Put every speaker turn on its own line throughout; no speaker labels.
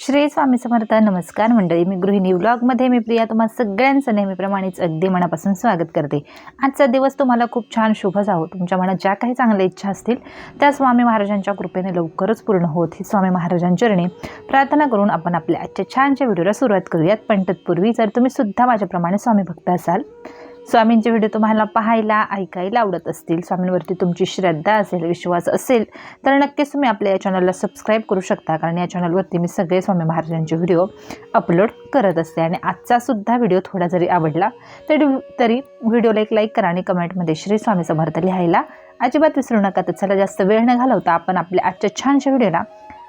श्री स्वामी समर्थ नमस्कार मंडळी. मी गृहिणी व्लॉगमध्ये मी प्रिया. तुम्हाला सगळ्यांचं नेहमीप्रमाणेच अगदी मनापासून स्वागत करते. आजचा दिवस तुम्हाला खूप छान शुभ जावो तुमच्या मनात ज्या काही चांगल्या इच्छा असतील त्या स्वामी महाराजांच्या कृपेने लवकरच पूर्ण होत. ही स्वामी महाराजांचरणी प्रार्थना करून आपण आपल्या आजच्या छानच्या व्हिडिओला सुरुवात करूयात. पण तत्पूर्वी जर तुम्ही सुद्धा माझ्याप्रमाणे स्वामी भक्त असाल स्वामींचे व्हिडिओ तुम्हाला पाहायला ऐकायला आवडत असतील स्वामींवरती तुमची श्रद्धा असेल विश्वास असेल तर नक्कीच तुम्ही आपल्या या चॅनलला सबस्क्राईब करू शकता. कारण या चॅनलवरती मी सगळे स्वामी महाराजांचे व्हिडिओ अपलोड करत असते आणि आजचासुद्धा व्हिडिओ थोडा जरी आवडला तरी तरी व्हिडिओला एक लाईक करा आणि कमेंटमध्ये श्री स्वामी समर्थ लिहायला अजिबात विसरू नका. तर चला जास्त वेळ न घालवता आपण आपल्या आजच्या छानशा व्हिडिओला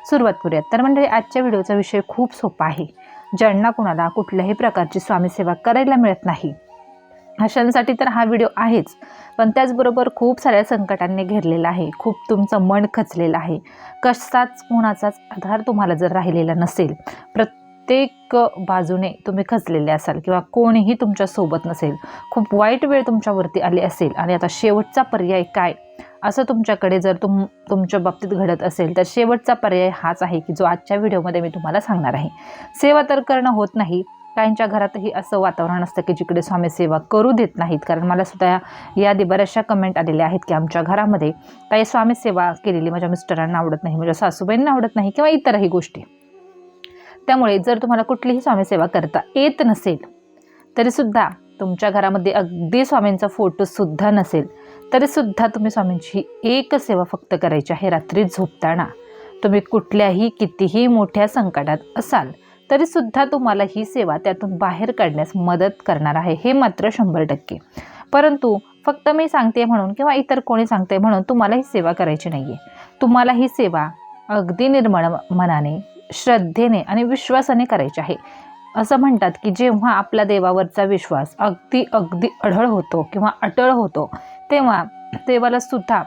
सुरुवात करूयात. तर म्हणजे आजच्या व्हिडिओचा विषय खूप सोपा आहे. ज्यांना कुणाला कुठल्याही प्रकारची स्वामीसेवा करायला मिळत नाही अशांसाठी तर हा व्हिडिओ आहेच. पण त्याचबरोबर खूप साऱ्या संकटांनी घेरलेला आहे. खूप तुमचं मन खचलेलं आहे. कशाच कोणाचाच आधार तुम्हाला जर राहिलेला नसेल प्रत्येक बाजूने तुम्ही खचलेले असाल किंवा कोणीही तुमच्यासोबत नसेल खूप वाईट वेळ तुमच्यावरती आली असेल आणि आता शेवटचा पर्याय काय? असं तुमच्याकडे जर तुम तुमच्या बाबतीत घडत असेल तर शेवटचा पर्याय हाच आहे की जो आजच्या व्हिडिओमध्ये मी तुम्हाला सांगणार आहे. सेवा तर करणं होत नाही काहींच्या घरातही असं वातावरण असतं की जिकडे स्वामी सेवा करू देत नाहीत. कारण मला सुद्धा यादी बऱ्याचशा कमेंट आलेल्या आहेत की आमच्या घरामध्ये काही स्वामी सेवा केलेली माझ्या मिस्टरांना आवडत नाही माझ्या सासूबाईंना आवडत नाही किंवा इतरही गोष्टी. त्यामुळे जर तुम्हाला कुठलीही स्वामीसेवा करता येत नसेल तरीसुद्धा तुमच्या घरामध्ये अगदी स्वामींचा फोटोसुद्धा नसेल तरीसुद्धा तुम्ही स्वामींची एक सेवा फक्त करायची आहे रात्री झोपताना. तुम्ही कुठल्याही कितीही मोठ्या संकटात असाल तरीसुद्धा तुम्हाला ही सेवा त्यातून बाहेर काढण्यास मदत करणार आहे. हे मात्र शंभर टक्के. परंतु फक्त मी सांगते म्हणून किंवा इतर कोणी सांगते म्हणून तुम्हाला ही सेवा करायची नाही आहे तुम्हाला ही सेवा अगदी निर्मळ मनाने श्रद्धेने आणि विश्वासाने करायची आहे. असं म्हणतात की जेव्हा आपला देवावरचा विश्वास अगदी अगदी अढळ होतो किंवा अटळ होतो तेव्हा देवाला सुद्धा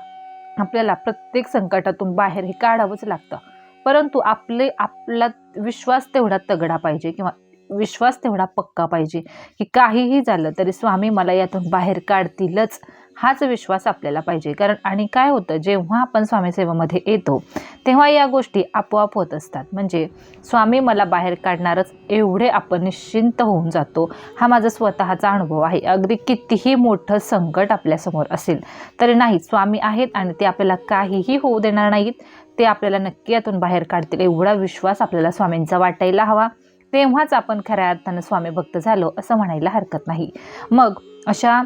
आपल्याला प्रत्येक संकटातून बाहेर हे काढावंच लागतं. परंतु आपले आपला विश्वास तेवढा तगडा पाहिजे किंवा विश्वास तेवढा पक्का पाहिजे की काहीही झालं तरी स्वामी मला यातून बाहेर काढतीलच हाच विश्वास आपल्याला पाहिजे. कारण आणि काय होतं जेव्हा आपण स्वामीसेवेमध्ये येतो तेव्हा या गोष्टी आपोआप होत असतात. म्हणजे स्वामी मला बाहेर काढणारच एवढे आपण निश्चिंत होऊन जातो हा माझा स्वतःचा अनुभव आहे. अगदी कितीही मोठं संकट आपल्यासमोर असेल तरी नाही स्वामी आहेत आणि ते आपल्याला काहीही होऊ देणार नाहीत. ते आपल्याला नक्की यातून बाहेर काढतील. एवढा विश्वास आपल्याला स्वामींचा वाटायला हवा. तेव्हाच आपण खऱ्या अर्थानं स्वामी भक्त झालो असं म्हणायला हरकत नाही. मग अशा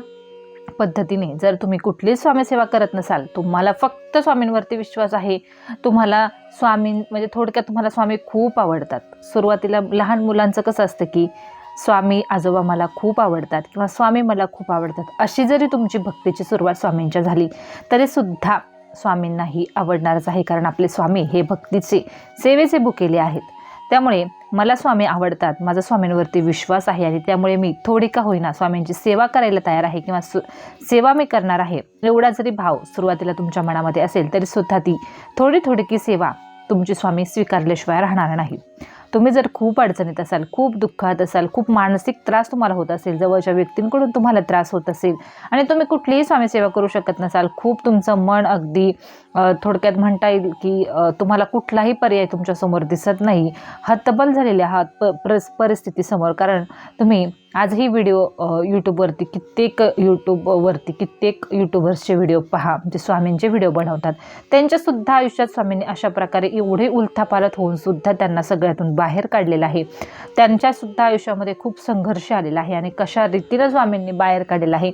पद्धतीने जर तुम्ही कुठलीच स्वामीसेवा करत नसाल तुम्हाला फक्त स्वामींवरती विश्वास आहे तुम्हाला स्वामी म्हणजे थोडक्यात तुम्हाला स्वामी खूप आवडतात. सुरुवातीला लहान मुलांचं कसं असतं की स्वामी आजोबा मला खूप आवडतात किंवा स्वामी मला खूप आवडतात. अशी जरी तुमची भक्तीची सुरुवात स्वामींच्या झाली तरीसुद्धा स्वामींनाही आवडणारच आहे कारण आपले स्वामी हे भक्तीचे सेवेचे भुकेले आहेत. त्यामुळे मला स्वामी आवडतात माझा स्वामींवरती विश्वास आहे आणि त्यामुळे मी थोडी का होईना स्वामींची सेवा करायला तयार आहे किंवा सु सेवा मी करणार आहे एवढा जरी भाव सुरुवातीला तुमच्या मनामध्ये असेल तरीसुद्धा ती थोडी थोडकी सेवा तुमची स्वामी स्वीकारल्याशिवाय राहणार नाही. तुम्ही जर खूप अडचणीत असाल खूप दुःखात असाल खूप मानसिक त्रास तुम्हाला होत असेल जवळच्या व्यक्तींकडून तुम्हाला त्रास होत असेल आणि तुम्ही कुठलीही स्वामीसेवा करू शकत नसाल खूप तुमचं मन अगदी थोडक्यात म्हणता येईल की तुम्हाला कुठलाही पर्याय तुमच्यासमोर दिसत नाही. हतबल झालेले आहात प परिस्थितीसमोर. कारण तुम्ही आजही व्हिडिओ यूट्यूबवरती कित्येक यूट्यूबवरती कित्येक यूट्यूबर्सचे व्हिडिओ पहा. म्हणजे स्वामींचे व्हिडिओ बनवतात. त्यांच्यासुद्धा आयुष्यात स्वामींनी अशा प्रकारे एवढे उलथापालत होऊन सुद्धा त्यांना सगळ्यातून बाहेर काढलेलं आहे. त्यांच्यासुद्धा आयुष्यामध्ये खूप संघर्ष आलेला आहे आणि कशा रीतीनं स्वामींनी बाहेर काढलेला आहे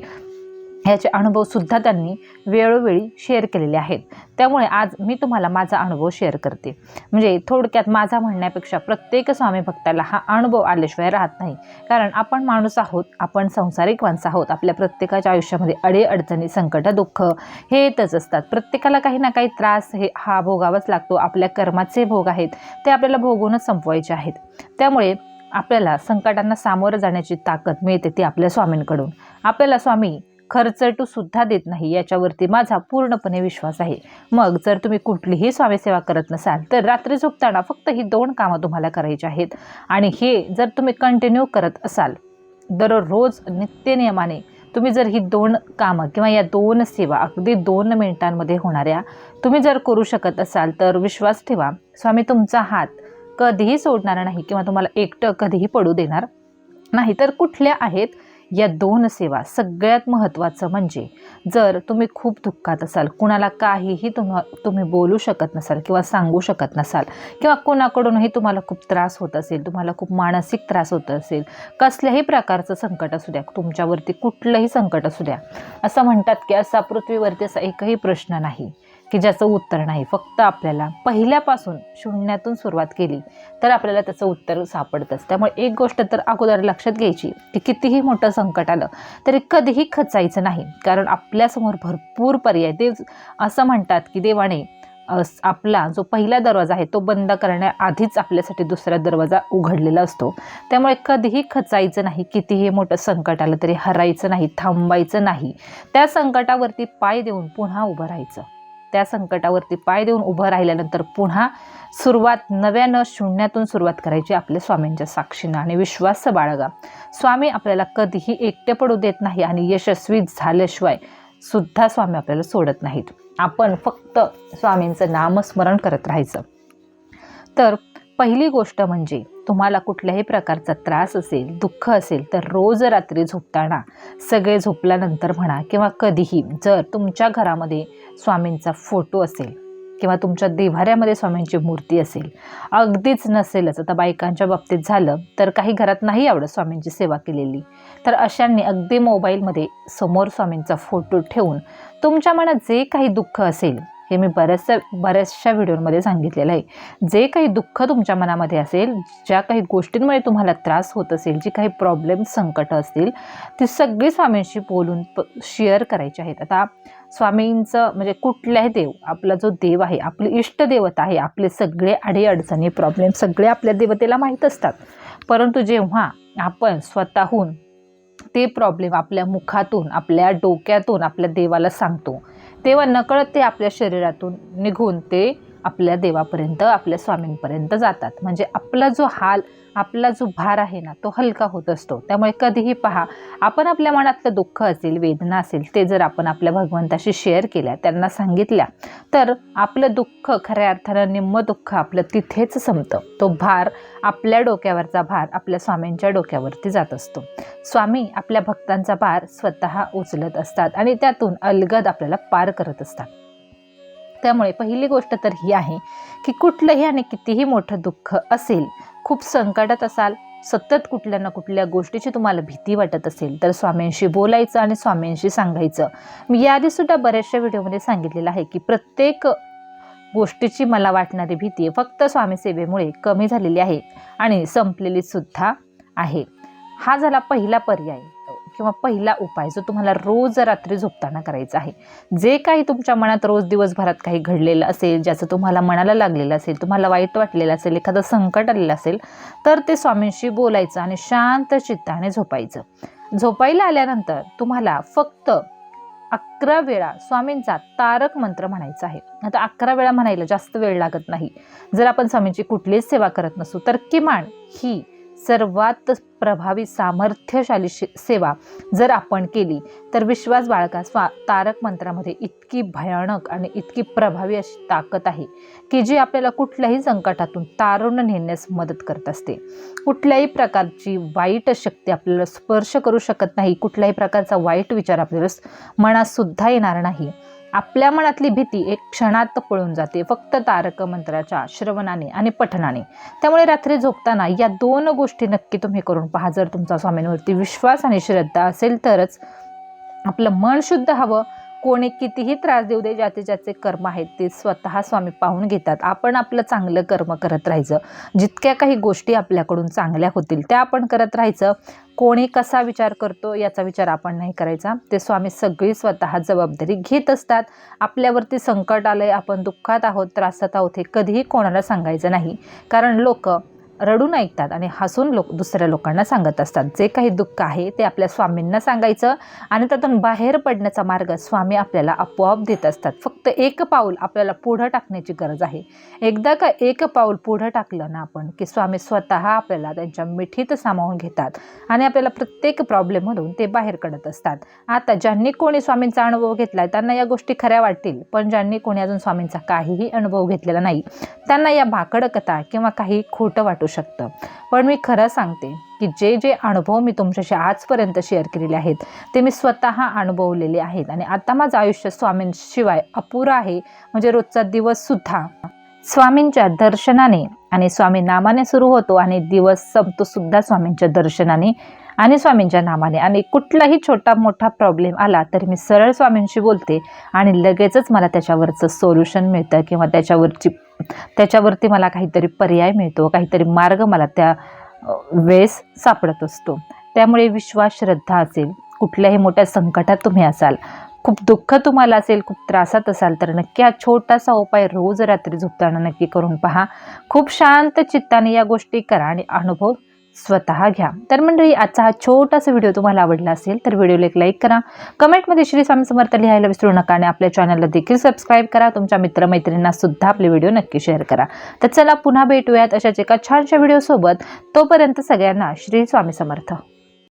ह्याचे अनुभवसुद्धा त्यांनी वेळोवेळी शेअर केलेले आहेत. त्यामुळे आज मी तुम्हाला माझा अनुभव शेअर करते. म्हणजे थोडक्यात माझा म्हणण्यापेक्षा प्रत्येक स्वामी भक्ताला हा अनुभव आल्याशिवाय राहत नाही. कारण आपण माणूस आहोत आपण संसारिक माणसं आहोत आपल्या प्रत्येकाच्या आयुष्यामध्ये अडे अडचणी संकट दुःख हे येतच असतात. प्रत्येकाला काही ना काही त्रास हे हा भोगावाच लागतो. आपल्या कर्माचे भोग आहेत ते आपल्याला भोगूनच संपवायचे आहेत. त्यामुळे आपल्याला संकटांना सामोरं जाण्याची ताकद मिळते ती आपल्या स्वामींकडून. आपल्याला स्वामी खर्चटू सुद्धा देत नाही. याच्यावरती माझा पूर्णपणे विश्वास आहे. मग जर तुम्ही कुठलीही स्वामीसेवा करत नसाल तर रात्री झोपताना फक्त ही दोन कामं तुम्हाला करायची आहेत. आणि हे जर तुम्ही कंटिन्यू करत असाल दररोज नित्यनियमाने तुम्ही जर ही दोन कामं किंवा या दोन सेवा अगदी दोन मिनिटांमध्ये होणाऱ्या तुम्ही जर करू शकत असाल तर विश्वास ठेवा. स्वामी तुमचा हात कधीही सोडणार नाही किंवा तुम्हाला एकटं कधीही पडू देणार नाही. तर कुठल्या आहेत या दोन सेवा सगळ्यात महत्त्वाचं म्हणजे जर तुम्ही खूप दुःखात असाल कुणाला काहीही तुम्हा तुम्ही बोलू शकत नसाल किंवा सांगू शकत नसाल किंवा कोणाकडूनही तुम्हाला खूप त्रास होत असेल तुम्हाला खूप मानसिक त्रास होत असेल कसल्याही प्रकारचं संकट असू द्या तुमच्यावरती कुठलंही संकट असू द्या असं म्हणतात की असा पृथ्वीवरती असा एकही प्रश्न नाही. की ज्याचं उत्तर नाही फक्त आपल्याला पहिल्यापासून शून्यातून सुरुवात केली तर आपल्याला त्याचं उत्तर सापडतंच. त्यामुळे एक गोष्ट तर अगोदर लक्षात घ्यायची की कितीही मोठं संकट आलं तरी कधीही खचायचं नाही. कारण आपल्यासमोर भरपूर पर्याय ते असं म्हणतात की देवाने आपला जो पहिला दरवाजा आहे तो बंद करण्याआधीच आपल्यासाठी दुसरा दरवाजा उघडलेला असतो. त्यामुळे कधीही खचायचं नाही कितीही मोठं संकट आलं तरी हरायचं नाही थांबायचं नाही. त्या संकटावरती पाय देऊन पुन्हा उभं राहायचं. त्या संकटावरती पाय देऊन उभं राहिल्यानंतर पुन्हा सुरुवात नव्यानं शून्यातून सुरुवात करायची आपल्या स्वामींच्या साक्षीनं. आणि विश्वास बाळगा. स्वामी आपल्याला कधीही एकटे पडू देत नाही आणि यशस्वी झाल्याशिवाय सुद्धा स्वामी आपल्याला सोडत नाहीत. आपण फक्त स्वामींचं नामस्मरण करत राहायचं. तर पहिली गोष्ट म्हणजे तुम्हाला कुठल्याही प्रकारचा त्रास असेल दुःख असेल तर रोज रात्री झोपताना सगळे झोपल्यानंतर म्हणा किंवा कधीही जर तुमच्या घरामध्ये स्वामींचा फोटो असेल किंवा तुमच्या देव्हाऱ्यामध्ये स्वामींची मूर्ती असेल अगदीच नसेलच. आता बायकांच्या बाबतीत झालं तर काही घरात नाही आवडत स्वामींची सेवा केलेली. तर अशांनी अगदी मोबाईलमध्ये समोर स्वामींचा फोटो ठेवून तुमच्या मनात जे काही दुःख असेल हे मी बऱ्याचशा बऱ्याचशा व्हिडिओमध्ये सांगितलेलं आहे. जे काही दुःख तुमच्या मनामध्ये असेल ज्या काही गोष्टींमुळे तुम्हाला त्रास होत असेल जी काही प्रॉब्लेम संकट असतील ती सगळी स्वामींशी बोलून प शेअर करायची आहेत. आता स्वामींचं म्हणजे कुठल्याही देव आपला जो देव आहे आपली इष्टदेवता आहे आपले सगळे अडीअडचणी प्रॉब्लेम सगळे आपल्या देवतेला माहीत असतात. परंतु जेव्हा आपण स्वतःहून ते प्रॉब्लेम आपल्या मुखातून आपल्या डोक्यातून आपल्या देवाला सांगतो तेव्हा नकळत ते आपल्या शरीरातून निघून ते आपल्या देवापर्यंत आपल्या स्वामींपर्यंत जातात. म्हणजे आपला जो हाल आपला जो भार आहे ना तो हलका होत असतो. त्यामुळे कधीही पहा आपण आपल्या मनातलं दुःख असेल वेदना असेल ते जर आपण आपल्या भगवंताशी शेअर केल्या त्यांना सांगितल्या तर आपलं दुःख खऱ्या अर्थानं निम्म दुःख आपलं तिथेच संपतं. तो भार आपल्या डोक्यावरचा भार आपल्या स्वामींच्या डोक्यावरती जात असतो. स्वामी आपल्या भक्तांचा भार स्वतः उचलत असतात आणि त्यातून अलगद आपल्याला पार करत असतात. त्यामुळे पहिली गोष्ट तर ही आहे की कुठलंही आणि कितीही मोठं दुःख असेल खूप संकटात असाल सतत कुठल्या ना कुठल्या गोष्टीची तुम्हाला भीती वाटत असेल तर स्वामींशी बोलायचं आणि स्वामींशी सांगायचं. मी याआधीसुद्धा बऱ्याचशा व्हिडिओमध्ये सांगितलेलं आहे की प्रत्येक गोष्टीची मला वाटणारी भीती फक्त स्वामी सेवेमुळे कमी झालेली आहे आणि संपलेली सुद्धा आहे. हा झाला पहिला पर्याय. किंवा पहिला उपाय जो तुम्हाला रोज रात्री झोपताना करायचा आहे. जे काही तुमच्या मनात रोज दिवसभरात काही घडलेलं असेल ज्याचं तुम्हाला मनाला लागलेलं असेल तुम्हाला वाईट वाटलेलं असेल एखादं संकट आलेलं असेल तर ते स्वामींशी बोलायचं आणि शांत चित्ताने झोपायचं. झोपायला आल्यानंतर तुम्हाला फक्त अकरा वेळा स्वामींचा तारक मंत्र म्हणायचा आहे. आता अकरा वेळा म्हणायला जास्त वेळ लागत नाही. जर आपण स्वामींची कुठलीच सेवा करत नसू तर किमान ही सर्वात प्रभावी सामर्थ्यशाली सेवा जर आपण केली तर विश्वास बाळगा. स्वा तारक मंत्रामध्ये इतकी भयानक आणि इतकी प्रभावी अशी ताकद आहे की जी आपल्याला कुठल्याही संकटातून तारून नेण्यास मदत करत असते. कुठल्याही प्रकारची वाईट शक्ती आपल्याला स्पर्श करू शकत नाही. कुठल्याही प्रकारचा वाईट विचार आपल्याला मनात सुद्धा येणार नाही. आपल्या मनातली भीती एक क्षणात पळून जाते. फक्त तारक मंत्राच्या श्रवणाने आणि पठणाने त्यामुळे रात्री झोपताना या दोन गोष्टी नक्की तुम्ही करून पहा. जर तुमचा स्वामींवरती विश्वास आणि श्रद्धा असेल तरच आपलं मन शुद्ध हवं. कोणी कितीही त्रास देऊ दे ज्याचे ज्याचे कर्म आहेत ते स्वतः स्वामी पाहून घेतात. आपण आपलं चांगलं कर्म करत राहायचं. जितक्या काही गोष्टी आपल्याकडून चांगल्या होतील त्या आपण करत राहायचं. कोणी कसा विचार करतो याचा विचार आपण नाही करायचा. ते स्वामी सगळी स्वतः जबाबदारी घेत असतात. आपल्यावरती संकट आलं आहे आपण दुःखात आहोत त्रासात आहोत हे कधीही कोणाला सांगायचं नाही. कारण लोक रडून ऐकतात आणि हसून लोक दुसऱ्या लोकांना सांगत असतात. जे काही दुःख आहे ते आपल्या स्वामींना सांगायचं आणि त्यातून बाहेर पडण्याचा मार्ग स्वामी आपल्याला आपोआप देत असतात. फक्त एक पाऊल आपल्याला पुढं टाकण्याची गरज आहे. एकदा का एक पाऊल पुढं टाकलं ना आपण की स्वामी स्वतः आपल्याला त्यांच्या मिठीत सामावून घेतात आणि आपल्याला प्रत्येक प्रॉब्लेममधून ते बाहेर काढत असतात. आता ज्यांनी कोणी स्वामींचा अनुभव घेतला त्यांना या गोष्टी खऱ्या वाटतील पण ज्यांनी कोणी अजून स्वामींचा काहीही अनुभव घेतलेला नाही त्यांना या भाकड कथा किंवा काही खोटं वाटू शकतं. पण मी खरं सांगते की जे जे अनुभव मी तुमच्याशी आजपर्यंत शेअर केलेले आहेत ते मी स्वतः अनुभवलेले आहेत. आणि आता माझं आयुष्य स्वामींशिवाय अपुरं आहे. म्हणजे रोजचा दिवससुद्धा स्वामींच्या दर्शनाने आणि स्वामी नामाने सुरू होतो आणि दिवस संपतो सुद्धा स्वामींच्या दर्शनाने. आणि स्वामींच्या नामाने आणि कुठलाही छोटा मोठा प्रॉब्लेम आला तरी मी सरळ स्वामींशी बोलते आणि लगेचच मला त्याच्यावरचं सोल्युशन मिळतं किंवा त्याच्यावरची त्याच्यावरती मला काहीतरी पर्याय मिळतो काहीतरी मार्ग मला त्या वेळेस सापडत असतो. त्यामुळे विश्वास श्रद्धा असेल कुठल्याही मोठ्या संकटात तुम्ही असाल खूप दुःख तुम्हाला असेल खूप त्रासात असाल तर नक्की हा छोटासा उपाय रोज रात्री झोपताना नक्की करून पहा. खूप शांत चित्ताने या गोष्टी करा आणि अनुभव स्वतः घ्या. तर मंडळी आजचा हा छोटासा व्हिडिओ तुम्हाला आवडला असेल तर व्हिडिओला एक लाईक करा. कमेंटमध्ये श्री स्वामी समर्थ लिहायला विसरू नका आणि आपल्या चॅनलला देखील सबस्क्राईब करा. तुमच्या मित्रमैत्रिणींना सुद्धा आपले व्हिडिओ नक्की शेअर करा. तर चला पुन्हा भेटूयात अशाच एका छानशा व्हिडिओसोबत. तोपर्यंत सगळ्यांना श्री स्वामी समर्थ.